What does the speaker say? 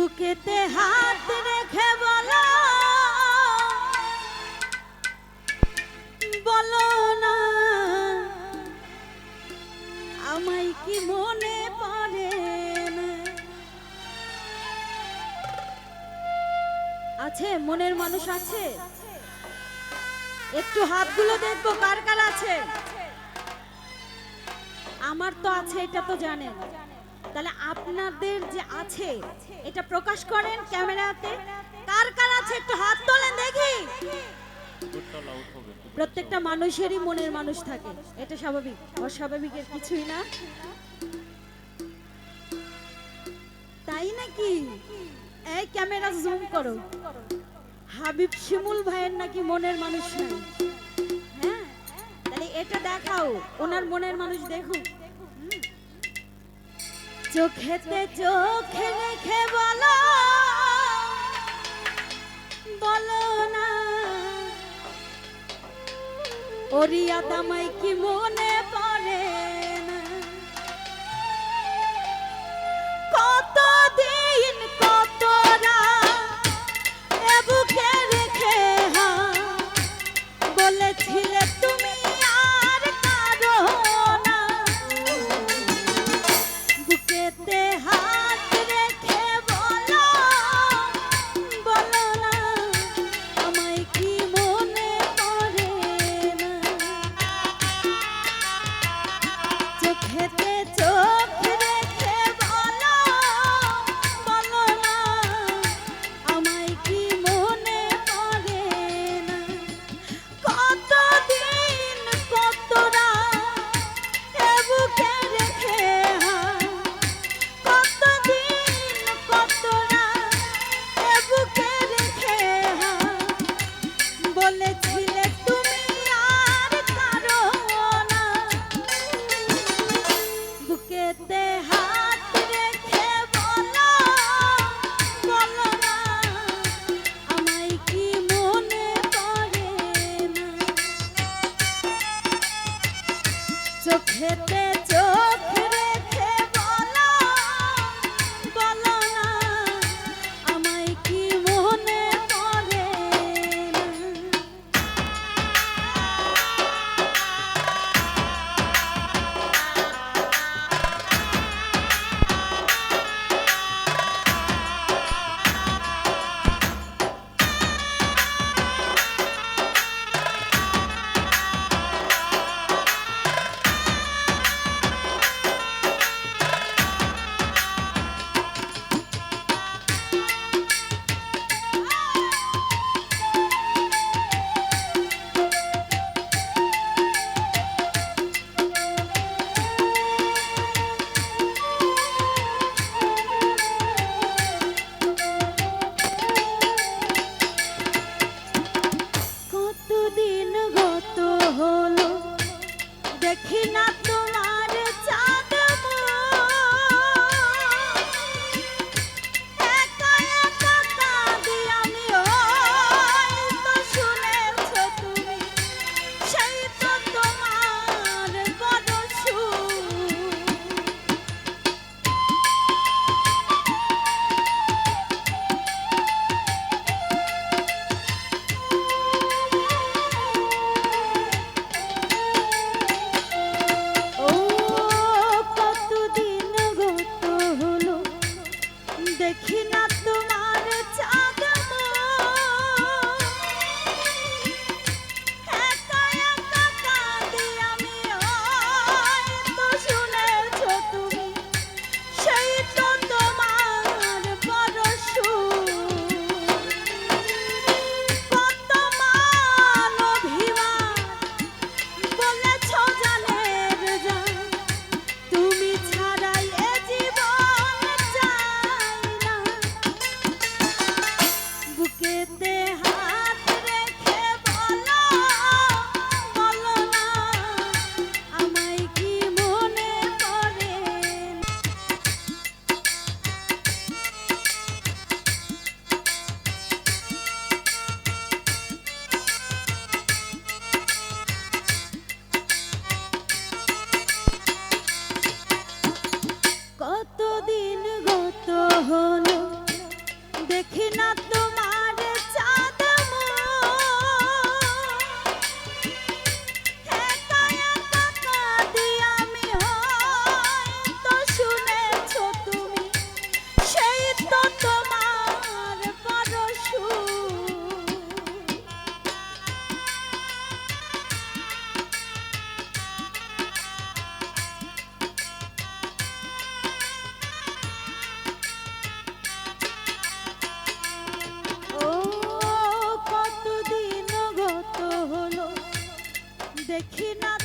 বুকেতে হাত রেখে বলো বলো না, আমায় কি মনে পড়ে আছে, মনের মানুষ আছে। একটু হাতগুলো দেখব, কার কার আছে? আমার তো আছে, এটা তো জানেন। তাহলে আপনাদের যে আছে, এটা প্রকাশ করেন ক্যামেরাতে। কার কার আছে? একটু হাত তোলেন, দেখি। প্রত্যেকটা মানুষেরই মনের মানুষ থাকে, এটা স্বাভাবিক। অস্বাভাবিকের কিছুই না। তাই নাকি? এই ক্যামেরা জুম করো। হাবিব শিমুল ভাইয়ের নাকি মনের মানুষ নাই? হ্যাঁ? তাহলে এটা দেখাও, ওনার মনের মানুষ দেখুক। চোখেতে চোখে রেখে বলো বলো না। ওরিয়া তামাই কি মনে চোখেতে they cannot